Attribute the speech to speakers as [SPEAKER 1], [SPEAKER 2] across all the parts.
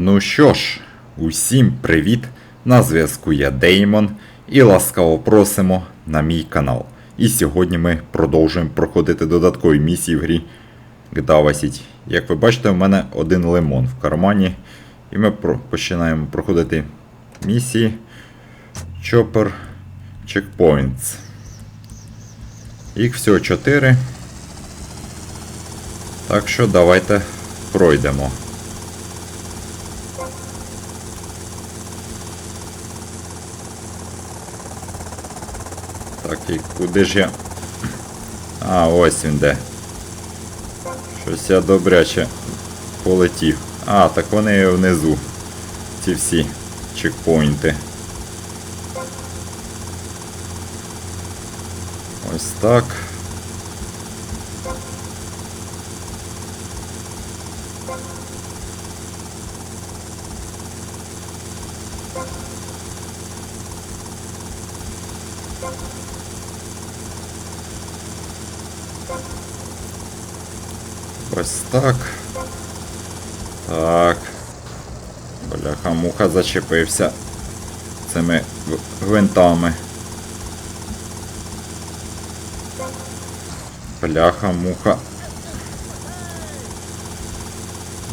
[SPEAKER 1] Ну що ж, усім привіт! На зв'язку я Деймон і ласкаво просимо на мій канал. І сьогодні ми продовжуємо проходити додаткові місії в грі GTA. Як ви бачите, у мене один лимон в кармані. І ми починаємо проходити місії Chopper Checkpoints. Їх всього 4. Так що давайте пройдемо. Так, і куди ж я. А, ось він де. Щось я добряче полетів. А, так вони внизу. Ці всі чекпоінти. Ось так. Ось так. Так. Бляха, муха зачепився цими гвинтами. Бляха, муха.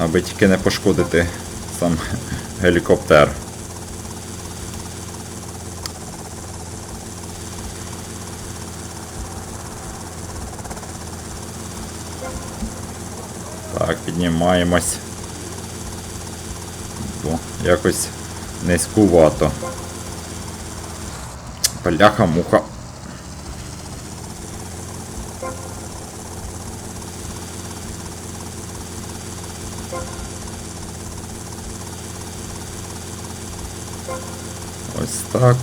[SPEAKER 1] Аби тільки не пошкодити сам гелікоптер. Так, піднімаємось. Бо якось низькувато. Бляха, муха. Ось так.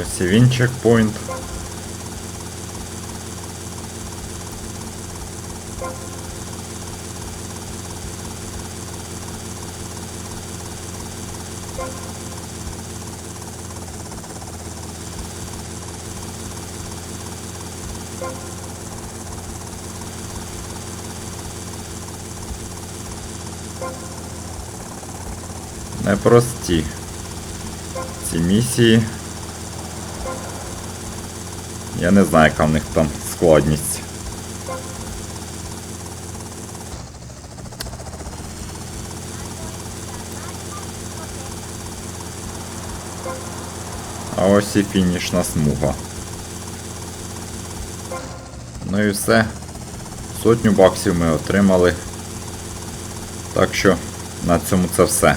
[SPEAKER 1] Ось і він чекпоінт. Непрості ці місії. Я не знаю, яка в них там складність. А ось і фінішна смуга. Ну і все. Сотню баксів ми отримали. Так що на цьому це все.